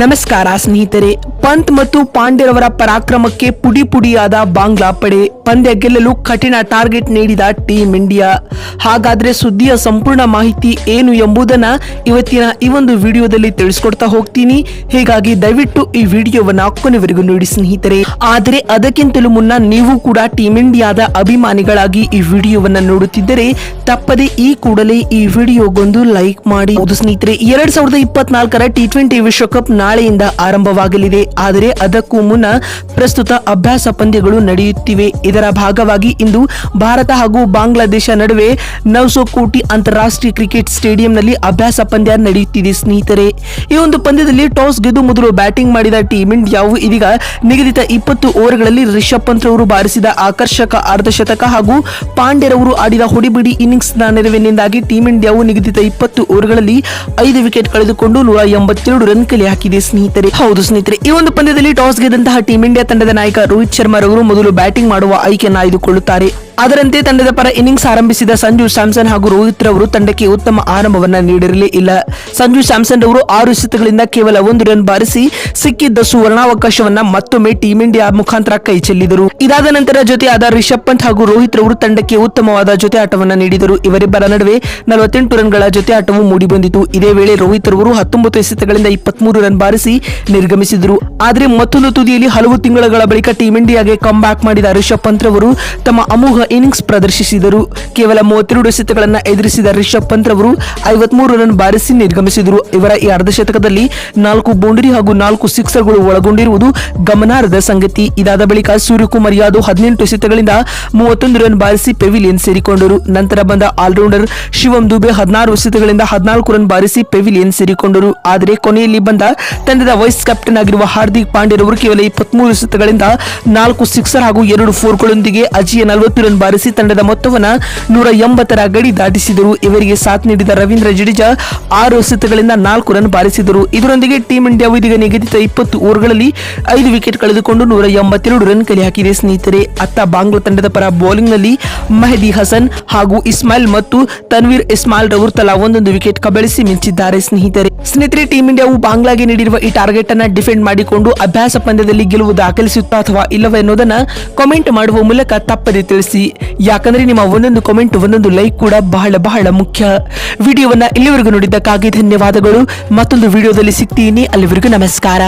ನಮಸ್ಕಾರ ಸ್ನೇಹಿತರೆ, ಪಂತ್ ಮತ್ತು ಪಾಂಡ್ಯರವರ ಪರಾಕ್ರಮಕ್ಕೆ ಪುಡಿ ಪುಡಿಯಾದ ಬಾಂಗ್ಲಾ ಪಡೆ ಪಂದ್ಯ ಗೆಲ್ಲಲು ಕಠಿಣ ಟಾರ್ಗೆಟ್ ನೀಡಿದ ಟೀಂ ಇಂಡಿಯಾ. ಹಾಗಾದ್ರೆ ಸುದ್ದಿಯ ಸಂಪೂರ್ಣ ಮಾಹಿತಿ ಏನು ಎಂಬುದನ್ನ ಇವತ್ತಿನ ಈ ಒಂದು ವಿಡಿಯೋದಲ್ಲಿ ತಿಳಿಸ್ಕೊಡ್ತಾ ಹೋಗ್ತೀನಿ. ಹೀಗಾಗಿ ದಯವಿಟ್ಟು ಈ ವಿಡಿಯೋವನ್ನ ಕೊನೆವರೆಗೂ ನೋಡಿ ಸ್ನೇಹಿತರೆ. ಆದರೆ ಅದಕ್ಕಿಂತಲೂ ಮುನ್ನ ನೀವು ಕೂಡ ಟೀಂ ಇಂಡಿಯಾದ ಅಭಿಮಾನಿಗಳಾಗಿ ಈ ವಿಡಿಯೋವನ್ನ ನೋಡುತ್ತಿದ್ದರೆ ತಪ್ಪದೆ ಈ ಕೂಡಲೇ ಈ ವಿಡಿಯೋಗೊಂದು ಲೈಕ್ ಮಾಡಿ. ಸ್ನೇಹಿತರೆ, ಎರಡ್ ಸಾವಿರದ ಇಪ್ಪತ್ನಾಲ್ಕರ ಟಿ ಟ್ವೆಂಟಿ ವಿಶ್ವಕಪ್ ನಾಳೆಯಿಂದ ಆರಂಭವಾಗಲಿದೆ. ಆದರೆ ಅದಕ್ಕೂ ಮುನ್ನ ಪ್ರಸ್ತುತ ಅಭ್ಯಾಸ ಪಂದ್ಯಗಳು ನಡೆಯುತ್ತಿವೆ. ಇದರ ಭಾಗವಾಗಿ ಇಂದು ಭಾರತ ಹಾಗೂ ಬಾಂಗ್ಲಾದೇಶ ನಡುವೆ ನವಸೋ ಕೋಟಿ ಅಂತಾರಾಷ್ಟ್ರೀಯ ಕ್ರಿಕೆಟ್ ಸ್ಟೇಡಿಯಂನಲ್ಲಿ ಅಭ್ಯಾಸ ಪಂದ್ಯ ನಡೆಯುತ್ತಿದೆ ಸ್ನೇಹಿತರೆ. ಈ ಒಂದು ಪಂದ್ಯದಲ್ಲಿ ಟಾಸ್ ಗೆದ್ದು ಮೊದಲು ಬ್ಯಾಟಿಂಗ್ ಮಾಡಿದ ಟೀಮ್ ಇಂಡಿಯಾವು ಇದೀಗ ನಿಗದಿತ ಇಪ್ಪತ್ತು ಓವರ್ಗಳಲ್ಲಿ ರಿಷಬ್ ಪಂತ್ ಅವರು ಬಾರಿಸಿದ ಆಕರ್ಷಕ ಅರ್ಧಶತಕ ಹಾಗೂ ಪಾಂಡ್ಯರವರು ಆಡಿದ ಹೊಡಿಬಿಡಿ ಇನ್ನಿಂಗ್ಸ್ನ ನೆರವಿನಿಂದಾಗಿ ಟೀಂ ಇಂಡಿಯಾವು ನಿಗದಿತ ಇಪ್ಪತ್ತು ಓವರ್ಗಳಲ್ಲಿ ಐದು ವಿಕೆಟ್ ಕಳೆದುಕೊಂಡು ನೂರ ಎಂಬತ್ತೆರಡು ರನ್ ಕಲೆ ಹಾಕಿದೆ. ಸ್ನೇಹಿತರೆ. ಹೌದು ಸ್ನೇಹಿತರೆ, ಈ ಒಂದು ಪಂದ್ಯದಲ್ಲಿ ಟಾಸ್ ಗೆದ್ದಂತಹ ಟೀಂ ಇಂಡಿಯಾ ತಂಡದ ನಾಯಕ ರೋಹಿತ್ ಶರ್ಮಾ ರವರು ಮೊದಲು ಬ್ಯಾಟಿಂಗ್ ಮಾಡುವ ಆಯ್ಕೆಯನ್ನು ಆಯ್ದುಕೊಳ್ಳುತ್ತಾರೆ. ಅದರಂತೆ ತಂಡದ ಪರ ಇನ್ನಿಂಗ್ಸ್ ಆರಂಭಿಸಿದ ಸಂಜು ಸ್ಯಾಮ್ಸನ್ ಹಾಗೂ ರೋಹಿತ್ ರವರು ತಂಡಕ್ಕೆ ಉತ್ತಮ ಆರಂಭವನ್ನ ನೀಡಿರಲೇ ಇಲ್ಲ. ಸಂಜು ಸ್ಯಾಮ್ಸನ್ ರವರು ಆರು ಎಸೆತಗಳಿಂದ ಕೇವಲ ಒಂದು ರನ್ ಬಾರಿಸಿ ಸಿಕ್ಕಿದ್ದ ಸುವರ್ಣಾವಕಾಶವನ್ನ ಮತ್ತೊಮ್ಮೆ ಟೀಂ ಇಂಡಿಯಾ ಮುಖಾಂತರ ಕೈ ಚೆಲ್ಲಿದರು. ಇದಾದ ನಂತರ ಜೊತೆಯಾದ ರಿಷಬ್ ಪಂತ್ ಹಾಗೂ ರೋಹಿತ್ ರವರು ತಂಡಕ್ಕೆ ಉತ್ತಮವಾದ ಜೊತೆ ಆಟವನ್ನ ನೀಡಿದರು. ಇವರಿಬ್ಬರ ನಡುವೆ ನಲವತ್ತೆಂಟು ರನ್ಗಳ ಜೊತೆ ಆಟವು ಮೂಡಿಬಂದಿತು. ಇದೇ ವೇಳೆ ರೋಹಿತ್ ರವರು ಹತ್ತೊಂಬತ್ತು ಎಸೆತಗಳಿಂದ ಇಪ್ಪತ್ಮೂರು ರನ್ ಬಾರಿಸಿ ನಿರ್ಗಮಿಸಿದರು. ಆದರೆ ಮತ್ತೊಂದು ತುದಿಯಲ್ಲಿ ಹಲವು ತಿಂಗಳ ಬಳಿಕ ಟೀಂ ಇಂಡಿಯಾಗೆ ಕಮ್ ಬ್ಯಾಕ್ ಮಾಡಿದ ರಿಷಬ್ ಪಂತ್ ರವರು ತಮ್ಮ ಅಮೋಘ ಇನ್ನಿಂಗ್ಸ್ ಪ್ರದರ್ಶಿಸಿದರು. ಕೇವಲ ಮೂವತ್ತೆರಡು ಶತಕಗಳನ್ನು ಎದುರಿಸಿದ ರಿಷಬ್ ಪಂತ್ ಅವರು ಐವತ್ಮೂರು ರನ್ ಬಾರಿಸಿ ನಿರ್ಗಮಿಸಿದರು. ಇವರ ಈ ಅರ್ಧಶತಕದಲ್ಲಿ ನಾಲ್ಕು ಬೌಂಡರಿ ಹಾಗೂ ನಾಲ್ಕು ಸಿಕ್ಸರ್ಗಳು ಒಳಗೊಂಡಿರುವುದು ಗಮನಾರ್ಹದ ಸಂಗತಿ. ಇದಾದ ಬಳಿಕ ಸೂರ್ಯಕುಮಾರ್ ಯಾದವ್ ಹದಿನೆಂಟು ಎಸೆತಗಳಿಂದ ಮೂವತ್ತೊಂದು ರನ್ ಬಾರಿಸಿ ಪೆವಿಲಿಯನ್ ಸೇರಿಕೊಂಡರು. ನಂತರ ಬಂದ ಆಲ್ರೌಂಡರ್ ಶಿವಂ ದುಬೆ ಹದಿನಾರು ಎಸೆತಗಳಿಂದ ಹದಿನಾಲ್ಕು ರನ್ ಬಾರಿಸಿ ಪೆವಿಲಿಯನ್ ಸೇರಿಕೊಂಡರು. ಆದರೆ ಕೊನೆಯಲ್ಲಿ ಬಂದ ತಂಡದ ವೈಸ್ ಕ್ಯಾಪ್ಟನ್ ಆಗಿರುವ ಹಾರ್ದಿಕ್ ಪಾಂಡ್ಯರವರು ಕೇವಲ ಇಪ್ಪತ್ಮೂರು ಎಸೆತಗಳಿಂದ ನಾಲ್ಕು ಸಿಕ್ಸರ್ ಹಾಗೂ ಎರಡು ಫೋರ್ಗಳೊಂದಿಗೆ ಅಜಿಯ ನಲವತ್ತು ರನ್ ಬಾರಿಸಿ ತಂಡದ ಮೊತ್ತವನ್ನು ನೂರ ಎಂಬತ್ತರ ಗಡಿ ದಾಟಿಸಿದರು. ಇವರಿಗೆ ಸಾಥ್ ನೀಡಿದ ರವೀಂದ್ರ ಜಡೇಜಾ ಆರು ಎಸೆತಗಳಿಂದ ನಾಲ್ಕು ರನ್ ಬಾರಿಸಿದರು. ಇದರೊಂದಿಗೆ ಟೀಂ ಇಂಡಿಯಾ ಇದೀಗ ನಿಗದಿತ ಇಪ್ಪತ್ತು ಓವರ್ಗಳಲ್ಲಿ ಐದು ವಿಕೆಟ್ ಕಳೆದುಕೊಂಡು ನೂರ ಎಂಬತ್ತೆರಡು ರನ್ ಕಲೆ ಹಾಕಿದೆ. ಸ್ನೇಹಿತರೆ, ಅತ್ತ ಬಾಂಗ್ಲಾ ತಂಡದ ಪರ ಬೌಲಿಂಗ್ನಲ್ಲಿ ಮೆಹದಿ ಹಸನ್ ಹಾಗೂ ಇಸ್ಮಾಯಿಲ್ ಮತ್ತು ತನ್ವೀರ್ ಇಸ್ಮಾಯಿಲ್ ರವರು ತಲಾ ಒಂದೊಂದು ವಿಕೆಟ್ ಕಬಳಿಸಿ ಮಿಂಚಿದ್ದಾರೆ. ಸ್ನೇಹಿತರೆ ಸ್ನೇಹಿತರೆ, ಟೀಂ ಇಂಡಿಯಾವು ಬಾಂಗ್ಲಾಗೆ ನೀಡಿರುವ ಈ ಟಾರ್ಗೆಟ್ ಅನ್ನು ಡಿಫೆಂಡ್ ಮಾಡಿಕೊಂಡು ಅಭ್ಯಾಸ ಪಂದ್ಯದಲ್ಲಿ ಗೆಲುವು ದಾಖಲಿಸುತ್ತಾ ಅಥವಾ ಇಲ್ಲವೇ ಎನ್ನುವುದನ್ನು ಕಾಮೆಂಟ್ ಮಾಡುವ ಮೂಲಕ ತಪ್ಪದೆ ತಿಳಿಸಿ. ಯಾಕಂದ್ರೆ ನಿಮ್ಮ ಒಂದೊಂದು ಕಾಮೆಂಟ್ ಒಂದೊಂದು ಲೈಕ್ ಕೂಡ ಬಹಳ ಬಹಳ ಮುಖ್ಯ ವಿಡಿಯೋವನ್ನ ಇಲ್ಲಿವರೆಗೂ ನೋಡಿದ್ದಕ್ಕಾಗಿ ಧನ್ಯವಾದಗಳು. ಮತ್ತೊಂದು ವಿಡಿಯೋದಲ್ಲಿ ಸಿಗ್ತೀನಿ. ಅಲ್ಲಿವರೆಗೂ ನಮಸ್ಕಾರ.